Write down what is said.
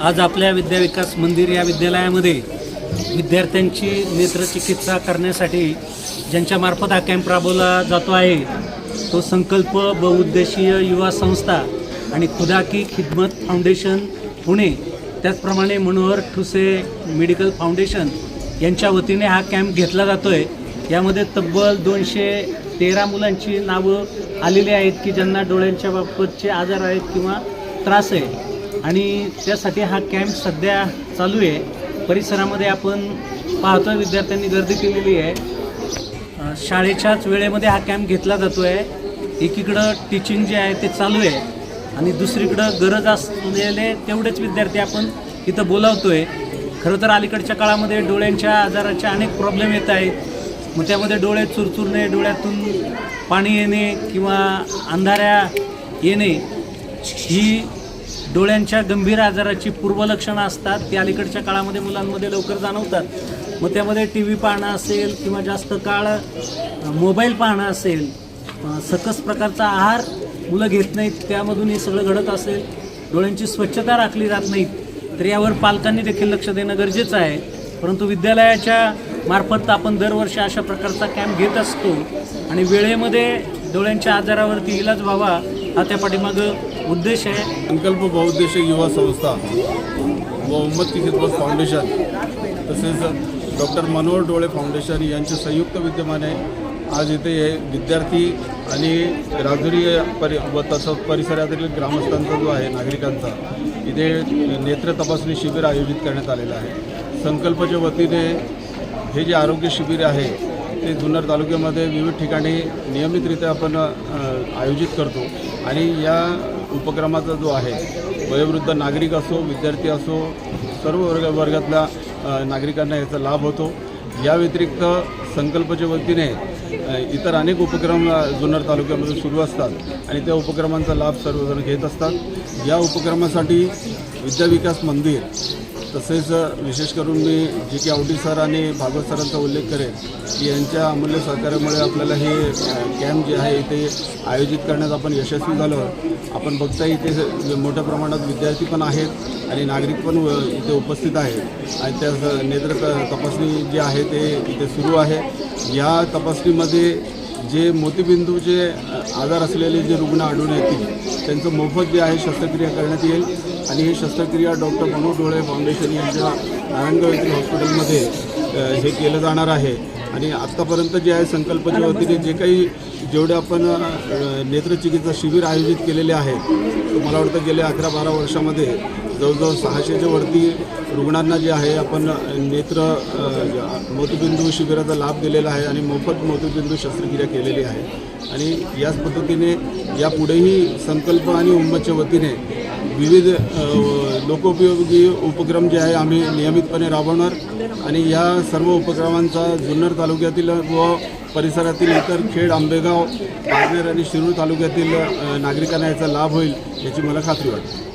आज आपल्या विद्याविकास मंदिर या विद्यालयामध्ये विद्यार्थ्यांची नेत्रचिकित्सा करण्यासाठी ज्यांच्यामार्फत हा कॅम्प राबवला जातो आहे तो संकल्प बहुउद्देशीय युवा संस्था आणि खुदा की खिदमत फाउंडेशन पुणे त्याचप्रमाणे मनोहर ठुसे मेडिकल फाउंडेशन यांच्या वतीने हा कॅम्प घेतला जातो आहे यामध्ये तब्बल दोनशे तेरा मुलांची नावं आलेली आहेत की ज्यांना डोळ्यांच्या बाबतचे आजार आहेत किंवा त्रास आहे. आणि त्यासाठी हा कॅम्प सध्या चालू आहे. परिसरामध्ये आपण पाहतो विद्यार्थ्यांनी गर्दी केलेली आहे. शाळेच्याच वेळेमध्ये हा कॅम्प घेतला जातो आहे एकीकडं टीचिंग जे आहे ते चालू आहे. आणि दुसरीकडं गरज असलेले तेवढेच विद्यार्थी आपण इथं बोलावतो आहे खरं तर अलीकडच्या काळामध्ये डोळ्यांच्या आजाराचे अनेक प्रॉब्लेम येत आहेत. मग त्यामध्ये डोळे चुरचुरणे डोळ्यातून पाणी येणे किंवा अंधाऱ्या येणे ही डोळ्यांच्या गंभीर आजाराची पूर्वलक्षणं असतात. ती अलीकडच्या काळामध्ये मुलांमध्ये लवकर जाणवतात. मग त्यामध्ये टी व्ही पाहणं असेल किंवा जास्त काळ मोबाईल पाहणं असेल सकस प्रकारचा आहार मुलं घेत नाहीत त्यामधून हे सगळं घडत असेल. डोळ्यांची स्वच्छता राखली जात नाहीत. तर यावर पालकांनी देखील लक्ष देणं गरजेचं आहे. परंतु विद्यालयाच्या मार्फत आपण दरवर्षी अशा प्रकारचा कॅम्प घेत असतो. आणि वेळेमध्ये डोळ्यांच्या आजारावरती इलाज व्हावा हा त्या पाठीमागं उद्देश आहे. संकल्प बहुउद्देशीय युवा संस्था व उम्मत खिदमत फाउंडेशन तसेच डॉक्टर मनोहर डोळे फाउंडेशन यांचे संयुक्त विद्यमाने आज इथे हे विद्यार्थी आणि राजुरी परि व तसंच परिसरातील ग्रामस्थांचा जो आहे नागरिकांचा इथे नेत्र तपासणी शिबिर आयोजित करण्यात आलेलं आहे. संकल्पच्या वतीने हे जे आरोग्य शिबिर आहे ते जुन्नर तालुक्यामध्ये विविध ठिकाणी नियमितरित्या आपण आयोजित करतो. आणि या उपक्रमाचा जो आहे वयोवृद्ध नागरिक असो विद्यार्थी असो सर्व वर्ग वर्गातल्या नागरिकांना याचा लाभ होतो. या व्यतिरिक्त संकल्पच्या वतीने इतर अनेक उपक्रम जुन्नर तालुक्यामध्ये सुरू असतात. आणि त्या उपक्रमांचा लाभ सर्वजण घेत असतात. या उपक्रमासाठी विद्याविकास मंदिर तसेच विशेष करून मी जे की आवडी सर आणि भागवत सरांचा उल्लेख करेन की यांच्या अमूल्य सहकार्यामुळे आपल्याला हे कॅम्प जे आहे इथे आयोजित करण्यात आपण यशस्वी झालो. आपण बघता इथे मोठ्या प्रमाणात विद्यार्थी पण आहेत आणि नागरिक पण व- इथे उपस्थित आहेत. आणि त्या नेत्र तपासणी जी आहे ते इथे सुरू आहे. या तपासणीमध्ये जे मोतीबिंदूचे आजार असलेले जे रुग्ण आढळून येतील त्यांचं मोफत जे आहे शस्त्रक्रिया करण्यात येईल. आणि ही शस्त्रक्रिया डॉक्टर मनोज डोळे फाउंडेशन यांच्या नारायणगाव येथील हॉस्पिटलमध्ये हे केलं जाणार आहे. आणि आत्तापर्यंत जे आहे संकल्पच्या वतीने जे काही जेवढे आपण नेत्रचिकित्सा शिबिर आयोजित केलेले आहे मला वाटतं गेल्या अकरा बारा वर्षामध्ये जवळजवळ सहाशेच्या वरती रुग्णांना जे आहे आपण नेत्र अ, मोतीबिंदू शिबिराचा लाभ दिलेला आहे आणि मोफत मोतीबिंदू शस्त्रक्रिया केलेली आहे. आणि याच पद्धतीने यापुढेही संकल्प आणि उम्मतच्या वतीने विविध लोकोपयोगी उपक्रम जे आहे आम्ही नियमितपणे राबवणार. आणि या सर्व उपक्रमांचा जुन्नर तालुक्यातील व परिसरातील इतर खेड आंबेगाव पारनेर आणि शिरूर तालुक्यातील नागरिकांना याचा लाभ होईल याची मला खात्री वाटते.